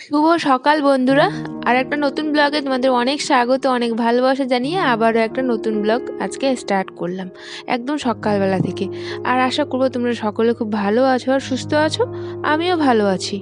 শুভ সকাল বন্ধুরা। আর একটা নতুন ব্লগে তোমাদের অনেক স্বাগত, অনেক ভালোবাসা জানিয়ে আবারও একটা নতুন ব্লগ আজকে স্টার্ট করলাম, একদম সকালবেলা থেকে। আর আশা করব তোমরা সকলে খুব ভালো আছো আর সুস্থ আছো, আমিও ভালো আছি।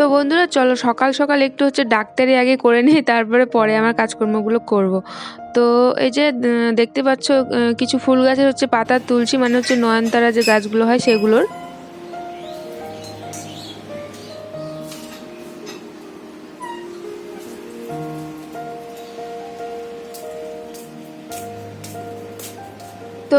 তো বন্ধুরা, চলো সকাল সকাল একটু হচ্ছে ডাক্তারি আগে করে নিই, তারপরে পরে আমার কাজকর্মগুলো করব। তো এই যে দেখতে পাচ্ছ কিছু ফুল গাছের হচ্ছে পাতা তুলছি মানে হচ্ছে নয়নতারা যে গাছগুলো হয় সেগুলোর। তো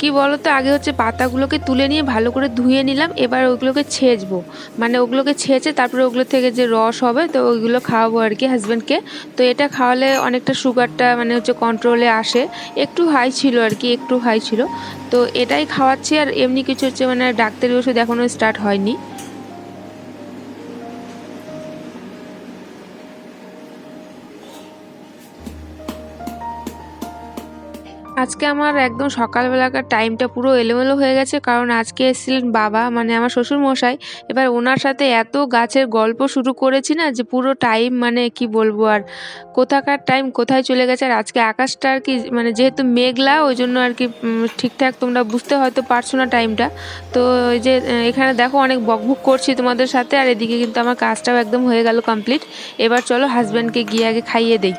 কি বলতো, আগে হচ্ছে পাতাগুলোকে তুলে নিয়ে ভালো করে ধুয়ে নিলাম, এবার ওগুলোকে ছেঁচবো। মানে ওগুলোকে ছেঁচে তারপরে ওগুলো থেকে যে রস হবে, তো ওইগুলো খাওয়াবো আর কি হাজব্যান্ডকে তো এটা খাওয়ালে অনেকটা সুগারটা মানে হচ্ছে কন্ট্রোলে আসে। একটু হাই ছিল আর কি, একটু হাই ছিল। তো এটাই খাওয়াচ্ছি আর এমনি কিছু হচ্ছে মানে ডাক্তারি ওষুধ এখনও স্টার্ট হয়নি। আজকে আমার একদম সকালবেলাকার টাইমটা পুরো এলোমেলো হয়ে গেছে, কারণ আজকে এসেছিলেন বাবা মানে আমার শ্বশুর মশাই এবার ওনার সাথে এত গাছের গল্প শুরু করেছি না যে পুরো টাইম মানে কি বলব আর, কোথাকার টাইম কোথায় চলে গেছে? আর আজকে আকাশটা আর কি মানে যেহেতু মেঘলা, ওই জন্য আর কি ঠিকঠাক তোমরা বুঝতে হয়তো পারছ না টাইমটা তো ওই যে এখানে দেখো অনেক বকবুক করছি তোমাদের সাথে, আর এদিকে কিন্তু আমার কাজটাও একদম হয়ে গেল কমপ্লিট এবার চলো হাজব্যান্ডকে গিয়ে আগে খাইয়ে দেই।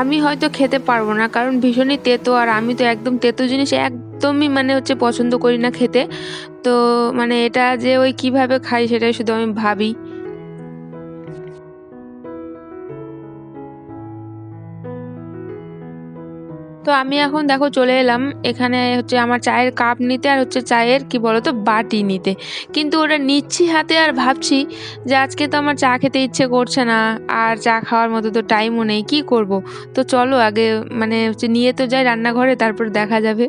আমি হয়তো খেতে পারব না, কারণ ভীষণই তেতো আর আমি তো একদম তেতো জিনিস একদমই মানে হচ্ছে পছন্দ করি না খেতে। তো মানে এটা যে ওই কীভাবে খাই সেটাই শুধু আমি ভাবি। তো আমি এখন দেখো চলে এলাম। এখানে হচ্ছে আমার চায়ের কাপ নিতে আর হচ্ছে চায়ের, কি বলতো, বাটি নিতে। কিন্তু ওটা নিচ্ছি হাতে আর ভাবছি যে আজকে তো আমার চা খেতে ইচ্ছে করছে না, আর চা খাওয়ার মতো তো টাইমও নেই, কি করব? তো চলো আগে মানে হচ্ছে নিয়ে তো যাই রান্নাঘরে, তারপর দেখা যাবে।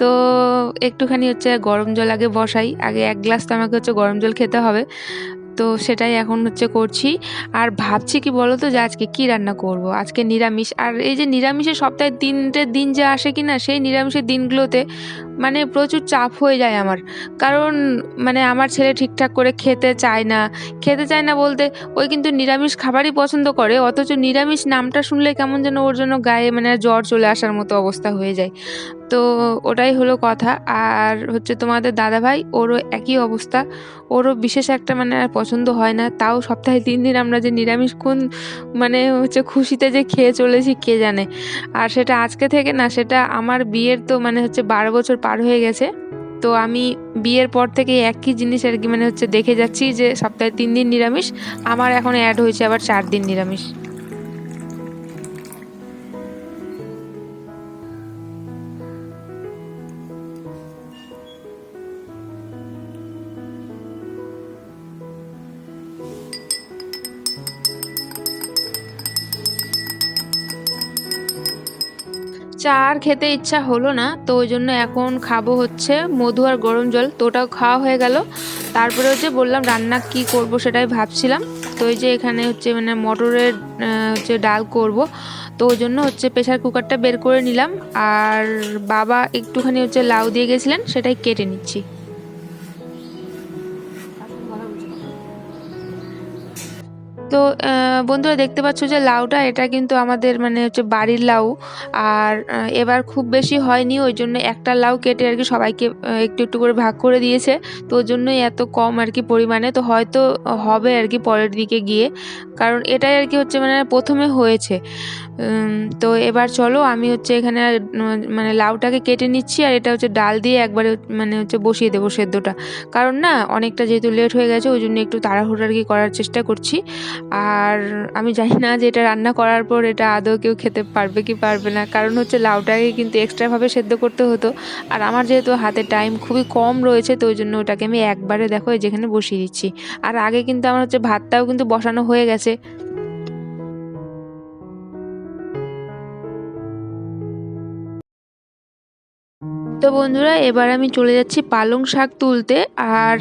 তো একটুখানি হচ্ছে গরম জল আগে বসাই, আগে এক গ্লাস তো আমাকে হচ্ছে গরম জল খেতে হবে। তো সেটাই এখন হচ্ছে করছি। আর ভাবছি কি বলো তো যে আজকে কি রান্না করব? আজকে নিরামিষ। আর এই যে নিরামিষের সপ্তাহে তিনটে দিন যে আসে কি না সেই নিরামিষের দিনগুলোতে মানে প্রচুর চাপ হয়ে যায় আমার। কারণ মানে আমার ছেলে ঠিকঠাক করে খেতে চায় না। খেতে চায় না বলতে ওই কিন্তু নিরামিষ খাবারই পছন্দ করে, অথচ নিরামিষ নামটা শুনলে কেমন যেন ওর জন্য গায়ে মানে জ্বর চলে আসার মতো অবস্থা হয়ে যায়। তো ওটাই হলো কথা। আর হচ্ছে তোমাদের দাদাভাই, ওরও একই অবস্থা। ওরও বিশেষ একটা মানে আর পছন্দ হয় না। তাও সপ্তাহে তিন দিন আমরা যে নিরামিষ কোন মানে হচ্ছে খুশিতে যে খেয়ে চলেছি, কে জানে। আর সেটা আজকে থেকে না, সেটা আমার বিয়ের তো মানে হচ্ছে বারো বছর পার হয়ে গেছে। তো আমি বিয়ের পর থেকে একই জিনিস আর কি মানে হচ্ছে দেখে যাচ্ছি যে সপ্তাহে তিন দিন নিরামিষ, আমার এখন অ্যাড হয়েছে আবার চার দিন নিরামিষ। চা আর খেতে ইচ্ছা হলো না, তো ওই জন্য এখন খাব হচ্ছে মধু আর গরম জল, তো ওটাও খাওয়া হয়ে গেল। তারপরে হচ্ছে বললাম রান্না কি করব সেটাই ভাবছিলাম, তো ওই যে এখানে হচ্ছে মানে মটরের হচ্ছে ডাল করব, তো ওই জন্য হচ্ছে প্রেশার কুকারটা বের করে নিলাম, আর বাবা একটুখানি হচ্ছে লাউ দিয়ে গেছিলেন, সেটাই কেটে নিচ্ছি। তো বন্ধুরা দেখতে পাচ্ছ যে লাউটা, এটা কিন্তু আমাদের মানে হচ্ছে বাড়ির লাউ। আর এবার খুব বেশি হয়নি, ওই জন্য একটা লাউ কেটে আর কি সবাইকে একটু একটু করে ভাগ করে দিয়েছে। তো ওই জন্যই এত কম আর কি পরিমাণে। তো হয়তো হবে আর কি পরের দিকে গিয়ে। কারণ এটাই আর কি হচ্ছে মানে প্রথমে হয়েছে। তো এবার চলো, আমি হচ্ছে এখানে মানে লাউটাকে কেটে নিচ্ছি। আর এটা হচ্ছে ডাল দিয়ে একবারে মানে হচ্ছে বসিয়ে দেবো সেদ্ধটা। কারণ না, অনেকটা যেহেতু লেট হয়ে গেছে, ওই জন্য একটু তাড়াহুড়ো আর কি করার চেষ্টা করছি। আর আমি জানি না যে এটা রান্না করার পর এটা আদৌ কেউ খেতে পারবে কি পারবে না। কারণ হচ্ছে লাউটাকে কিন্তু এক্সট্রাভাবে সেদ্ধ করতে হতো। আর আমার যেহেতু হাতে টাইম খুবই কম রয়েছে, তো ওই জন্য ওটাকে আমি একবারে দেখো যেখানে বসিয়ে দিচ্ছি। আর আগে কিন্তু আমার হচ্ছে ভাতটাও কিন্তু বসানো হয়ে গেছে। তো বন্ধুরা, এবার আমি চলে যাচ্ছি পালং শাক তুলতে। আর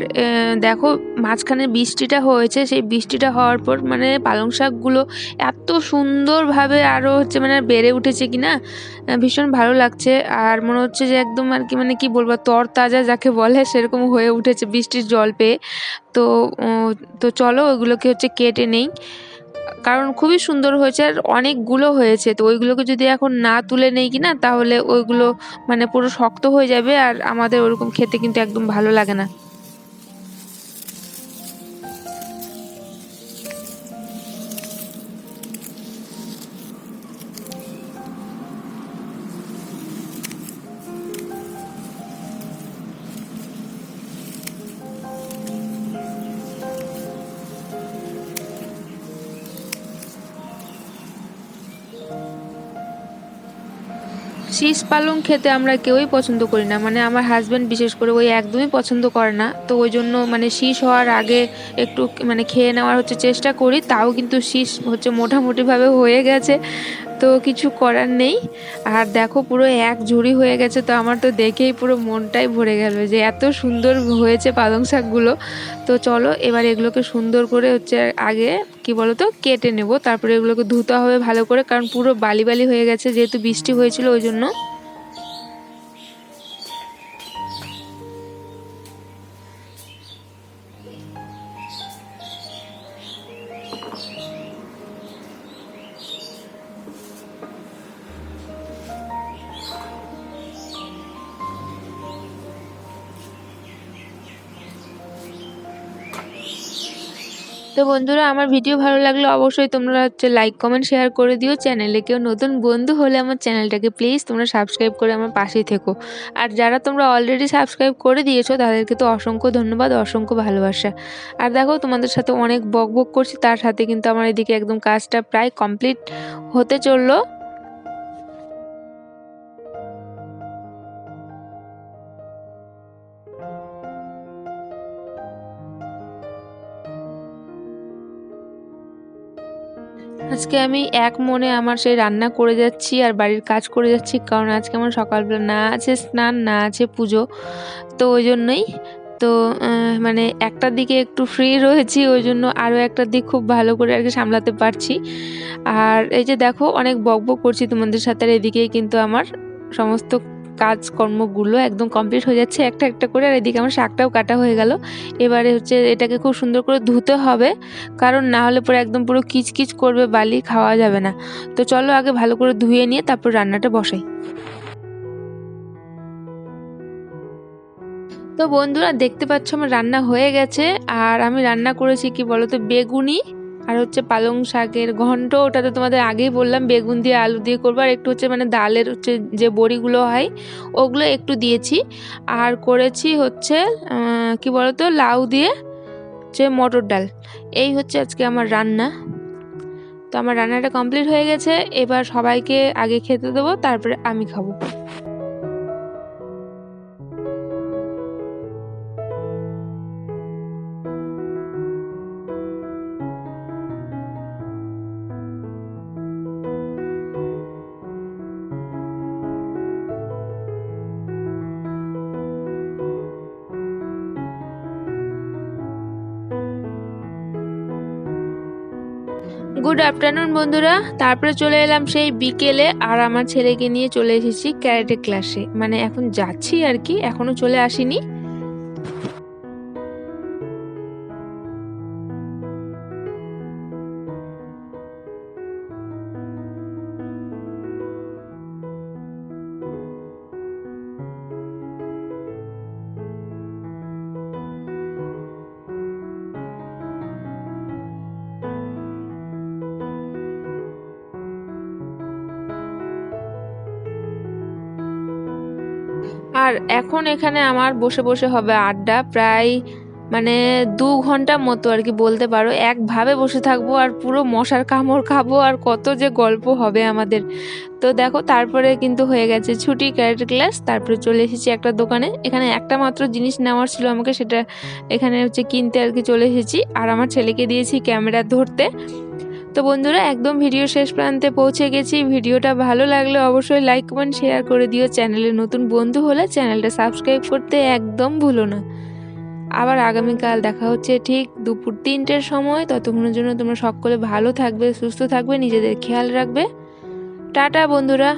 দেখো মাঝখানে বৃষ্টিটা হয়েছে, সেই বৃষ্টিটা হওয়ার পর মানে পালং শাকগুলো এত সুন্দরভাবে আরও হচ্ছে মানে বেড়ে উঠেছে কি না ভীষণ ভালো লাগছে। আর মনে হচ্ছে যে একদম আর কি মানে কি বলব তর তাজা যাকে বলে সেরকম হয়ে উঠেছে বৃষ্টির জল পেয়ে। তো তো চলো ওইগুলোকে হচ্ছে কেটে নেই। কারণ খুবই সুন্দর হয়েছে আর অনেকগুলো হয়েছে। তো ওইগুলোকে যদি এখন না তুলে নেই কিনা, তাহলে ওইগুলো মানে পুরো শক্ত হয়ে যাবে আর আমাদের ওরকম খেতে কিন্তু একদম ভালো লাগে না। শীষ পালং খেতে আমরা কেউই পছন্দ করি না। মানে আমার হাজব্যান্ড বিশেষ করে ওই একদমই পছন্দ করে না। তো ওই জন্য মানে শীষ হওয়ার আগে একটু মানে খেয়ে নেওয়ার হচ্ছে চেষ্টা করি। তাও কিন্তু শীষ হচ্ছে মোটামুটিভাবে হয়ে গেছে। তো কিছু করার নেই। আর দেখো পুরো এক ঝুড়ি হয়ে গেছে, তো আমার তো দেখেই পুরো মনটাই ভরে গেল যে এত সুন্দর হয়েছে পালং শাকগুলো। তো চলো এবার এগুলোকে সুন্দর করে হচ্ছে আগে, কি বলতো, কেটে নেব। তারপরে এগুলোকে ধুতে হবে ভালো করে, কারণ পুরো বালি বালি হয়ে গেছে, যেহেতু বৃষ্টি হয়েছিল ওই জন্য। তো বন্ধুরা, আমার ভিডিও ভালো লাগলে অবশ্যই তোমরা হচ্ছে লাইক কমেন্ট শেয়ার করে দিও। চ্যানেলে কেউ নতুন বন্ধু হলে আমার চ্যানেলটাকে প্লিজ তোমরা সাবস্ক্রাইব করে আমার পাশেই থেকো। আর যারা তোমরা অলরেডি সাবস্ক্রাইব করে দিয়েছ, তাদেরকে তো অসংখ্য ধন্যবাদ, অসংখ্য ভালোবাসা। আর দেখো, তোমাদের সাথে অনেক বক বক করছি, তার সাথে কিন্তু আমার এদিকে একদম কাজটা প্রায় কমপ্লিট হতে চলল। আজকে আমি এক মনে আমার সেই রান্না করে যাচ্ছি আর বাড়ির কাজ করে যাচ্ছি, কারণ আজকে আমার সকালবেলা না আছে স্নান, না আছে পুজো। তো ওই জন্যই, তো মানে একটার দিকে একটু ফ্রি রয়েছি, ওই জন্য আরও একটার দিক খুব ভালো করে আর কি সামলাতে পারছি। আর এই যে দেখো, অনেক বক বক করছি তোমাদের সাথে এদিকেই কিন্তু আমার সমস্ত কাজকর্মগুলো একদম কমপ্লিট হয়ে যাচ্ছে একটা একটা করে, আর এদিকে আমার শাকটাও কাটা হয়ে গেল। এবারে হচ্ছে এটাকে খুব সুন্দর করে ধুতে হবে, কারণ না হলে পরে একদম পুরো কিচকিচ করবে, বালি খাওয়া যাবে না। তো চলো আগে ভালো করে ধুয়ে নিয়ে তারপর রান্নাটা বসাই। তো বন্ধুরা দেখতে পাচ্ছ আমার রান্না হয়ে গেছে, আর আমি রান্না করেছি কি বলতো, বেগুনি আর হচ্ছে পালং শাকের ঘন্ট ওটা তো তোমাদের আগেই বললাম, বেগুন দিয়ে আলু দিয়ে করব। আর একটু হচ্ছে মানে ডালের হচ্ছে যে বড়িগুলো হয়, ওগুলো একটু দিয়েছি। আর করেছি হচ্ছে কি বলতো, লাউ দিয়ে হচ্ছে মটর ডাল। এই হচ্ছে আজকে আমার রান্না। তো আমার রান্নাটা কমপ্লিট হয়ে গেছে, এবার সবাইকে আগে খেতে দেবো, তারপরে আমি খাব। গুড আফটারনুন বন্ধুরা। তারপরে চলে এলাম সেই বিকেলে আর আমার ছেলেকে নিয়ে চলে এসেছি ক্যারেটে ক্লাসে। মানে এখন যাচ্ছি আর কি, এখনও চলে আসিনি। আর এখন এখানে আমার বসে বসে হবে আড্ডা প্রায় মানে দু ঘণ্টা মতো আর কি বলতে পারো। একভাবে বসে থাকব আর পুরো মশার কামড় খাব আর কত যে গল্প হবে আমাদের। তো দেখো তারপরে কিন্তু হয়ে গেছে ছুটি ক্যারেট ক্লাস তারপরে চলে এসেছি একটা দোকানে। এখানে একটা মাত্র জিনিস নেওয়ার ছিল আমাকে, সেটা এখানে হচ্ছে কিনতে আর কি চলে এসেছি। আর আমার ছেলেকে দিয়েছি ক্যামেরা ধরতে। তো বন্ধুরা, একদম ভিডিও শেষ প্রান্তে পৌঁছে গেছি। ভিডিওটা ভালো লাগলে অবশ্যই লাইক কমেন্ট শেয়ার করে দিও। চ্যানেলে নতুন বন্ধু হলে চ্যানেলটা সাবস্ক্রাইব করতে একদম ভুলো না। আবার আগামীকাল দেখা হচ্ছে ঠিক দুপুর তিনটের সময়। ততক্ষণের জন্য তোমরা সকলে ভালো থাকবে, সুস্থ থাকবে, নিজেদের খেয়াল রাখবে। টাটা বন্ধুরা।